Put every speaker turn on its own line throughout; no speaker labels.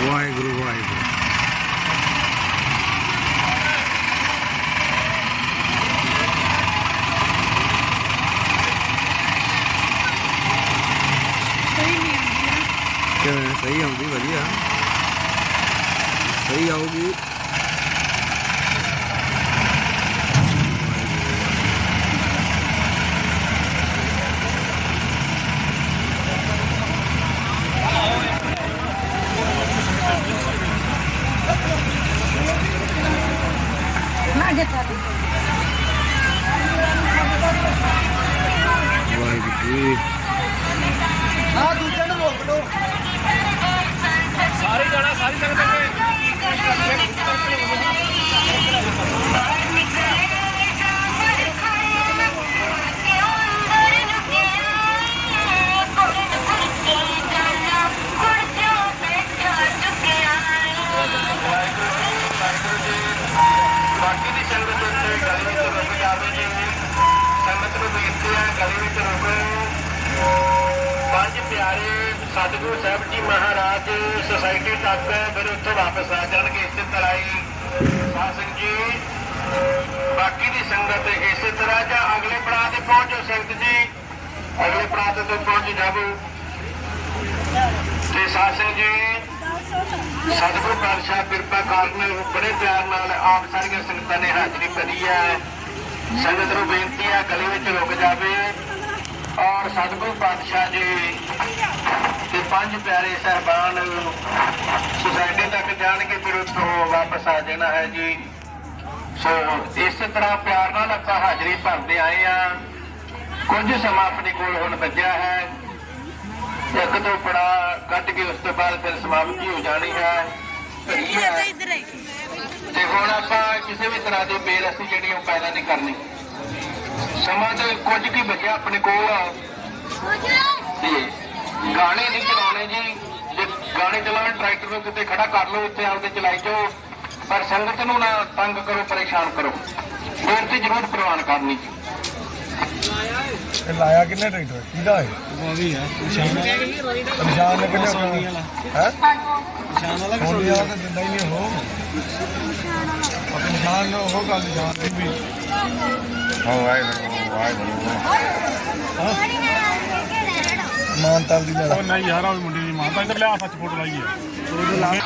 ਵਾਹਿਗੁਰੂ ਵਾਹਿਗੁਰੂ
ਕੋਈ ਨਹੀਂ ਆਉਂਦੀ ਨਾ
ਕਿਵੇਂ ਸਹੀ ਆਉਂਦੀ ਵਧੀਆ ਸਹੀ ਆਊਗੀ
ਸਤਿਗੁਰੂ ਸਾਹਿਬ ਜੀ ਮਹਾਰਾਜ ਸੁਸਾਇਟੀ ਤੱਕ ਫਿਰ ਉੱਥੋਂ ਵਾਪਸ ਆ ਜਾਣਗੇ, ਇਸੇ ਤਰ੍ਹਾਂ ਹੀ ਸਾਧ ਜੀ, ਬਾਕੀ ਦੀ ਸੰਗਤ ਇਸੇ ਤਰ੍ਹਾਂ ਜਾਂ ਅਗਲੇ ਪੜਾਅ ਤੇ ਪਹੁੰਚੋ ਸੰਗਤ ਜੀ। ਅਗਲੇ ਪੜਾਅ ਤੇ ਪਹੁੰਚ ਜਾਵੋ। ਤੇ ਸਾਧ ਜੀ, ਸਤਿਗੁਰੂ ਪਾਤਸ਼ਾਹ ਕਿਰਪਾ ਕਰਨ ਬੜੇ ਪਿਆਰ ਨਾਲ ਆਪ ਸਾਰੀਆਂ ਸੰਗਤਾਂ ਨੇ ਹਾਜ਼ਰੀ ਭਰੀ ਹੈ। ਸੰਗਤ ਨੂੰ ਬੇਨਤੀ ਹੈ ਗਲੀ ਵਿੱਚ ਰੁਕ ਜਾਵੇ। ਔਰ ਸਤਿਗੁਰੂ ਪਾਤਸ਼ਾਹ ਜੀ ਤੇ ਪੰਜ ਪਿਆਰੇ ਸਹਿਬਾਨ ਸੁਸਾਇਟੀ ਤੱਕ ਜਾਣਗੇ ਫਿਰ ਉੱਥੋਂ ਵਾਪਸ ਆ ਜਾਣਾ ਹੈ ਜੀ। ਸੋ ਇਸੇ ਤਰ੍ਹਾਂ ਪਿਆਰ ਨਾਲ ਆਪਾਂ ਹਾਜ਼ਰੀ ਭਰਦੇ ਆਏ ਆ ਕੁਝ ਸਮਾਂ ਆਪਣੇ ਕੋਲ ਹੁਣ ਬਚਿਆ ਹੈ। ਇੱਕ ਤੋਂ ਪੜਾ ਕੱਟ ਕੇ ਉਸ ਤੋਂ ਬਾਅਦ ਫਿਰ ਸਮਾਪਤੀ ਹੋ ਜਾਣੀ ਹੈ। ਤੇ ਹੁਣ ਆਪਾਂ ਕਿਸੇ ਵੀ ਤਰ੍ਹਾਂ ਦੀ ਬੇਰਸੀ ਜਿਹੜੀ ਉਹ ਪੈਦਾ ਨਹੀਂ ਕਰਨੀ। ਸਮਾਂ ਤੇ ਕੁਝ ਕੀ ਬਚਿਆ ਆਪਣੇ ਕੋਲ ਤੇ ਗਾਣੇ ਨਹੀਂ ਚਲਾਉਣੇ ਜੀ। ਜੇ ਗਾਣੇ ਚਲਾਉਣ ਟਰੈਕਟਰ ਨੂੰ ਕਿਤੇ ਖੜਾ ਕਰ ਲਓ ਉੱਥੇ ਆਪਦੇ ਚਲਾਈ ਜਾਓ। ਪਰ ਸੰਗਤ ਨੂੰ ਨਾ ਤੰਗ ਕਰੋ ਪਰੇਸ਼ਾਨ ਕਰੋ। ਬੇਨਤੀ ਜ਼ਰੂਰ ਪ੍ਰਵਾਨ ਕਰਨੀ ਜੀ।
ਇਹ ਲਾਇਆ ਕਿੰਨੇ ਟਰੈਕਟਰ? ਕਿਹਦਾ ਹੈ
ਉਹ ਵੀ ਆ। ਨਿਸ਼ਾਨ
ਨੇ ਕਿੰਨੇ
ਸੋਨੀ ਵਾਲਾ।
ਹੈ?
ਨਿਸ਼ਾਨ ਵਾਲਾ ਕਿ
ਸੋਨੀ ਵਾਲਾ ਤਾਂ ਦਿੰਦਾ ਹੀ ਨਹੀਂ ਉਹ। ਉਹ ਨਿਸ਼ਾਨ ਨੂੰ ਉਹ ਗੱਲ ਨਿਸ਼ਾਨ ਨਹੀਂ ਵੀ ਮਾਨਤਾਲ ਦੀ ਲੜਾ
ਉਹ ਨਹੀਂ ਯਾਰ ਉਹ ਮੁੰਡੇ ਦੀ ਮਾਂ। ਤਾਂ ਇੱਧਰ ਲਿਆ ਸੱਚ ਫੋਟੋ ਲਾਈ ਹੈ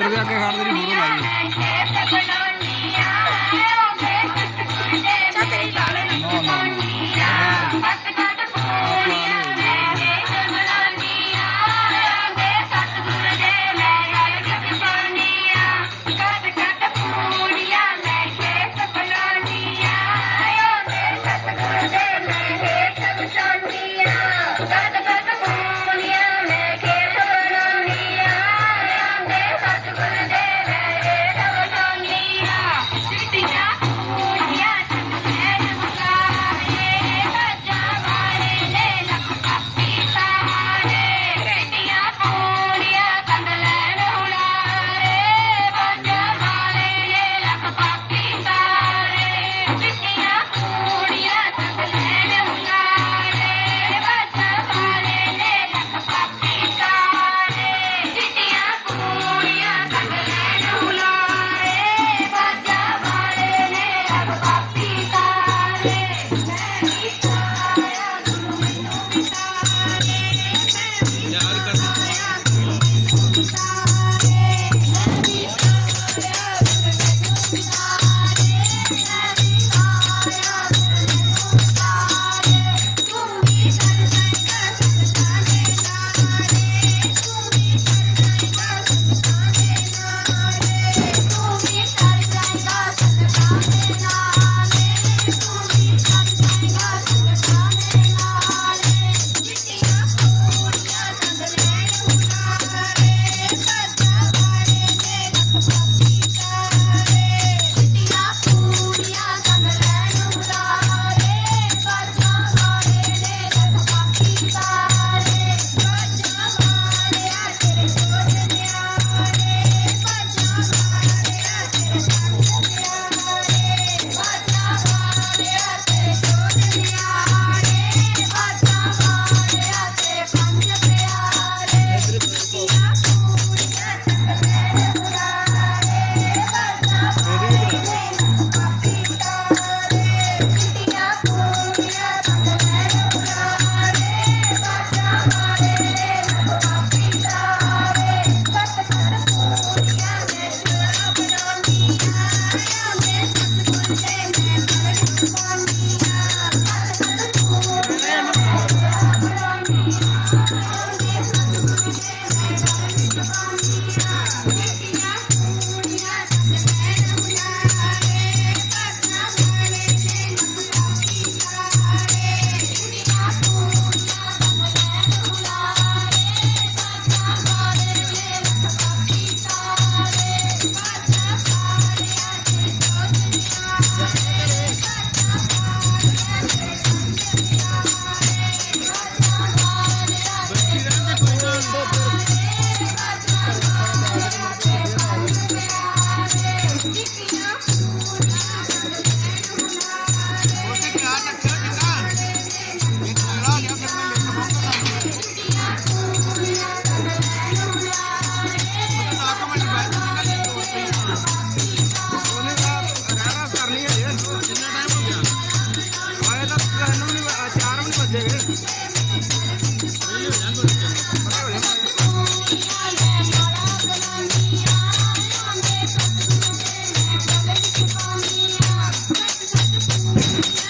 ਟਰੈਕਟਰ ਦੇ ਅੱਗੇ ਖੜ ਤੇਰੀ ਫੋਟੋ ਲਾਈ
Thank you. Thank you.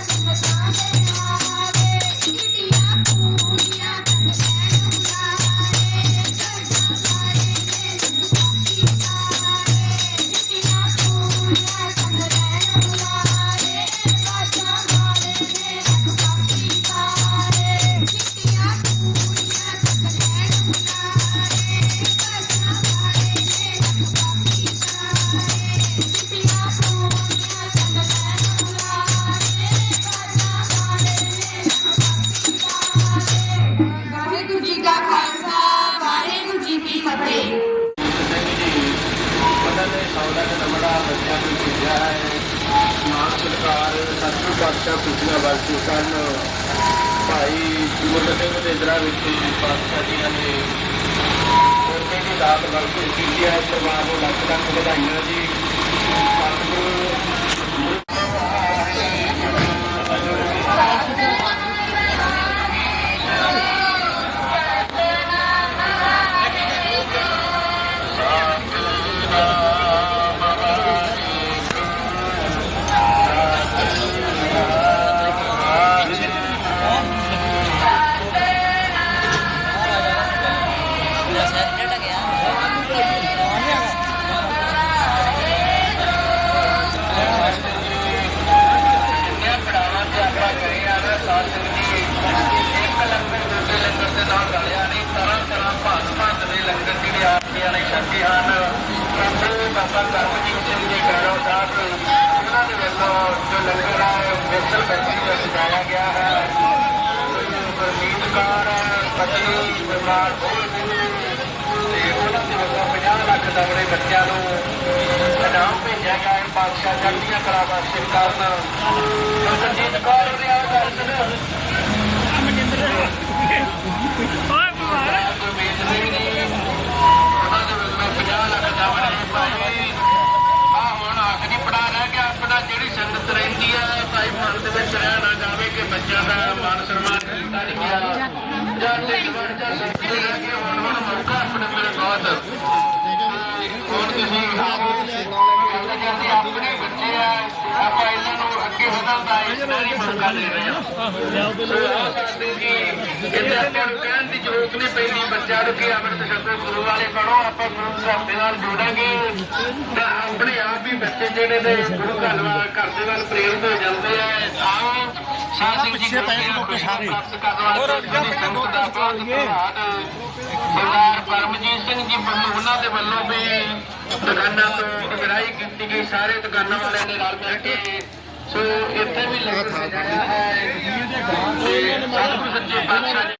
ਪੁੱਛਣਾ ਭਾਈ ਗੁਰੂ ਸਿੰਘ ਦੇ ਦਰਾ ਵਿੱਚ ਪਾਤਸ਼ਾਹ ਜੀ ਨੇ ਕੋਟੇ ਦੀ ਦਾਤ ਵਰਤੀ ਕੀਤੀ ਹੈ ਪਰਿਵਾਰ ਨੂੰ ਲੱਖ ਲੱਖ ਵਧਾਈਆਂ ਜੀ। ਸਤਿਗੁਰੂ ਨੇ ਛਕੇ ਹਨ। ਪ੍ਰਭੂ ਬਾਬਾ ਕਰਮਜੀਤ ਸਿੰਘ ਜੀ ਗੈਰੋ ਸਾਹਿਬ ਉਹਨਾਂ ਦੇ ਵੱਲੋਂ ਜੋ ਲੰਗਰ ਆ ਮਿਸਲ ਬੱਚੀ ਦਾ ਸਜਾਇਆ ਗਿਆ ਹੈ। ਗੁਰਮੀਤ ਕੌਰ ਪਤਨੀ ਬਿਮਾਰ ਹੋਏ ਤੇ ਉਹਨਾਂ ਦੇ ਵੱਲੋਂ 50 ਲੱਖ ਦਾ ਬੱਚਿਆਂ ਨੂੰ ਇਨਾਮ ਭੇਜਿਆ ਗਿਆ ਹੈ। ਬਾਦਸ਼ਾਹ ਚੜ੍ਹਦੀਆਂ ਕਲਾ ਵਾਸਤੇ ਕਰਨ ਗੁਰਜੀਤ ਕੌਰ ਦੇ ਆ ਦਰਸ਼ਨ ਗੁਰਮੀਤ ਸਿੰਘ ਜੀ ਬੱਚਿਆਂ ਦਾ ਮਾਨ ਸਨਮਾਨ ਕੀਤਾ ਨਹੀਂ ਗਿਆ। ਜਾਂ ਢਿੱਡ ਵੜ ਜਾਂ ਸੰਗਤ ਰਹਿ ਗਏ ਹੁਣ ਹੁਣ ਮੌਕਾ ਆਪਣੇ ਮੇਰੇ ਬਹੁਤ ਹੁਣ ਤੁਸੀਂ ਕਹਿੰਦੇ ਜਾਂਦੇ ਆਪਣੇ ਬੱਚੇ ਆ ਆਪਾਂ ਇਹਨਾਂ ਨੂੰ ਅੱਗੇ ਵਧਣ ਦਾ ਇਸ ਨਹੀਂ ਮੌਕਾ ਦੇ ਰਹੇ ਹਾਂ ਸੋ ਆ ਸਕਦੇ ਕਿ ਇਹਦੇ ਆਪਾਂ ਨੂੰ ਕਹਿਣ ਦੀ ਜ਼ਰੂਰਤ ਨਹੀਂ ਪੈਂਦੀ ਬੱਚਿਆਂ ਨੂੰ ਕਿ ਅੰਮ੍ਰਿਤ ਛਕੋ ਗੁਰੂ ਵਾਲੇ ਬਣੋ ਆਪਾਂ ਗੁਰੂ ਘਰ ਦੇ ਨਾਲ ਜੋੜਾਂਗੇ ਤਾਂ ਆਪਣੇ ਆਪ ਹੀ ਬੱਚੇ ਜਿਹੜੇ ਨੇ ਗੁਰੂ ਘਰ ਘਰ ਦੇ ਵੱਲ ਪ੍ਰੇਰਿਤ ਹੋ ਜਾਂਦੇ ਆ ਆਓ ਸਾਧ ਸਿੰਘ ਜੀ ਦੇ ਸਾਰੇ ਹੋਰ ਸੰਗਤ ਦਾ ਬਹੁਤ ਸਰਦਾਰ ਪਰਮਜੀਤ ਸਿੰਘ ਜੀ ਵੱਲੋਂ ਉਹਨਾਂ ਦੇ ਵੱਲੋਂ ਵੀ ਦੁਕਾਨਾਂ ਤੋਂ ਅਗਰਾਈ ਕੀਤੀ ਗਈ ਸਾਰੇ ਦੁਕਾਨਾਂ ਵਾਲਿਆਂ ਨੇ ਰਲ ਮਿਲ ਕੇ ਸੋ ਇੱਥੇ ਵੀ ਲੰਗਰ ਸਜਾਇਆ ਹੈ। ਸਤਿਗੁਰੂ ਸੱਚੇ ਪਾਤਸ਼ਾਹ